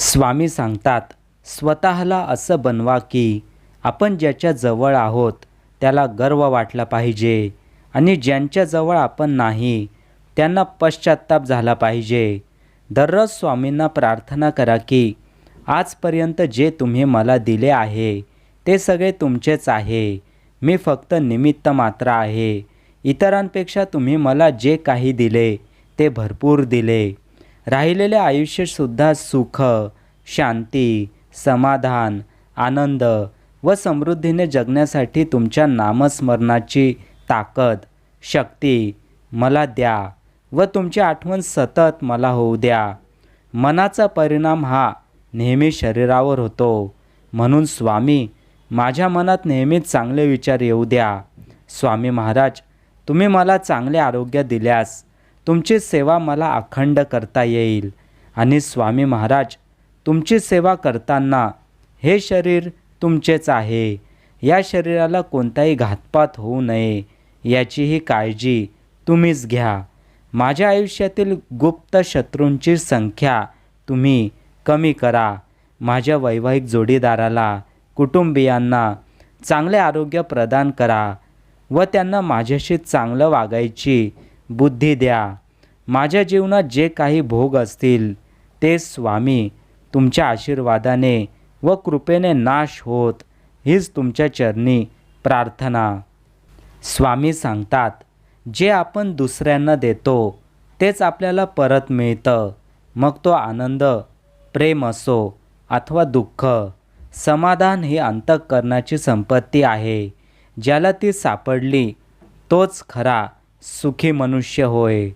स्वामी सांगतात स्वतःला असं बनवा की आपण ज्याच्या जवळ आहोत त्याला गर्व वाटला पाहिजे. आणि ज्यांच्याजवळ आपण नाही त्यांना पश्चाताप झाला पाहिजे. दररोज स्वामींना प्रार्थना करा की आजपर्यंत जे तुम्ही मला दिले आहे ते सगळे तुमचेच आहे. मी फक्त निमित्त मात्र आहे. इतरांपेक्षा तुम्ही मला जे काही दिले ते भरपूर दिले. राहिलेले आयुष्यसुद्धा सुख शांती समाधान आनंद व समृद्धीने जगण्यासाठी तुमच्या नामस्मरणाची ताकद शक्ती मला द्या व तुमची आठवण सतत मला होऊ द्या. मनाचा परिणाम हा नेहमी शरीरावर होतो. म्हणून स्वामी माझ्या मनात नेहमीच चांगले विचार येऊ द्या. स्वामी महाराज तुम्ही मला चांगले आरोग्य दिल्यास तुमची सेवा मला अखंड करता येईल. आणि स्वामी महाराज तुमची सेवा करताना हे शरीर तुमचेच आहे. या शरीराला कोणताही घातपात होऊ नये. याचीही काळजी तुम्हीच घ्या. माझ्या आयुष्यातील गुप्त शत्रूंची संख्या तुम्ही कमी करा. माझ्या वैवाहिक जोडीदाराला कुटुंबियांना चांगले आरोग्य प्रदान करा व त्यांना माझ्याशी चांगलं वागायची बुद्धी द्या. माझ्या जीवनात जे काही भोग असतील ते स्वामी तुमच्या आशीर्वादाने व कृपेने नाश होत हीच तुमच्या चरणी प्रार्थना. स्वामी सांगतात जे आपण दुसऱ्यांना देतो तेच आपल्याला परत मिळतं. मग तो आनंद प्रेम असो अथवा दुःख समाधान ही अंतःकरणाची संपत्ती आहे. ज्याला ती सापडली तोच खरा सुखी मनुष्य होय.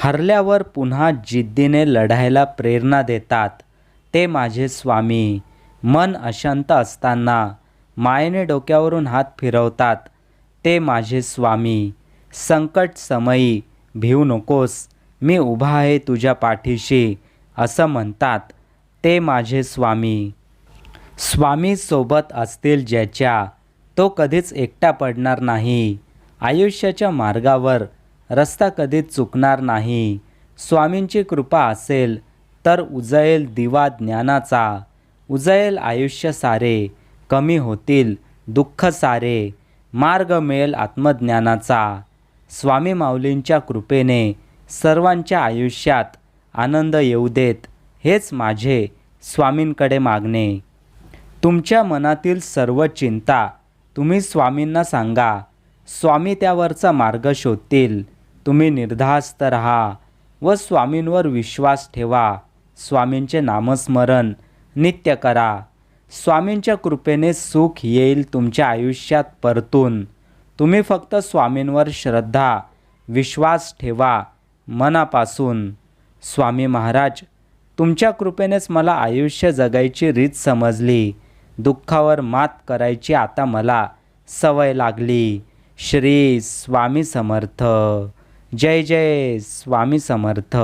हरल्यावर पुन्हा जिद्दीने लढायला प्रेरणा देतात. ते माझे स्वामी. मन अशांत असताना मायेने डोक्यावरून हात फिरवतात. ते माझे स्वामी. संकट समयी भिवू नकोस. मी उभा आहे तुझ्या पाठीशी असं म्हणतात. ते माझे स्वामी. स्वामी सोबत असतील ज्याच्या तो कधीच एकटा पडणार नाही. आयुष्याच्या मार्गावर रस्ता कधीच चुकणार नाही. स्वामींची कृपा असेल तर उजळेल दिवा ज्ञानाचा. उजळेल आयुष्य सारे कमी होतील दुःख सारे. मार्ग मिळेल आत्मज्ञानाचा. स्वामी माऊलींच्या कृपेने सर्वांच्या आयुष्यात आनंद येऊ देत हेच माझे स्वामींकडे मागणे. तुमच्या मनातील सर्व चिंता तुम्ही स्वामींना सांगा. स्वामी त्यावरचा मार्ग शोधतील. तुम्ही निर्धास्त राहा व स्वामींवर विश्वास ठेवा. स्वामींचे नामस्मरण नित्य करा. स्वामींच्या कृपेने सुख येईल तुमच्या आयुष्यात परतून. तुम्ही फक्त स्वामींवर श्रद्धा विश्वास ठेवा मनापासून. स्वामी महाराज तुमच्या कृपेनेच मला आयुष्य जगायची रीत समजली. दुःखावर मात करायची आता मला सवय लागली. श्री स्वामी समर्थ. जय जय स्वामी समर्थ.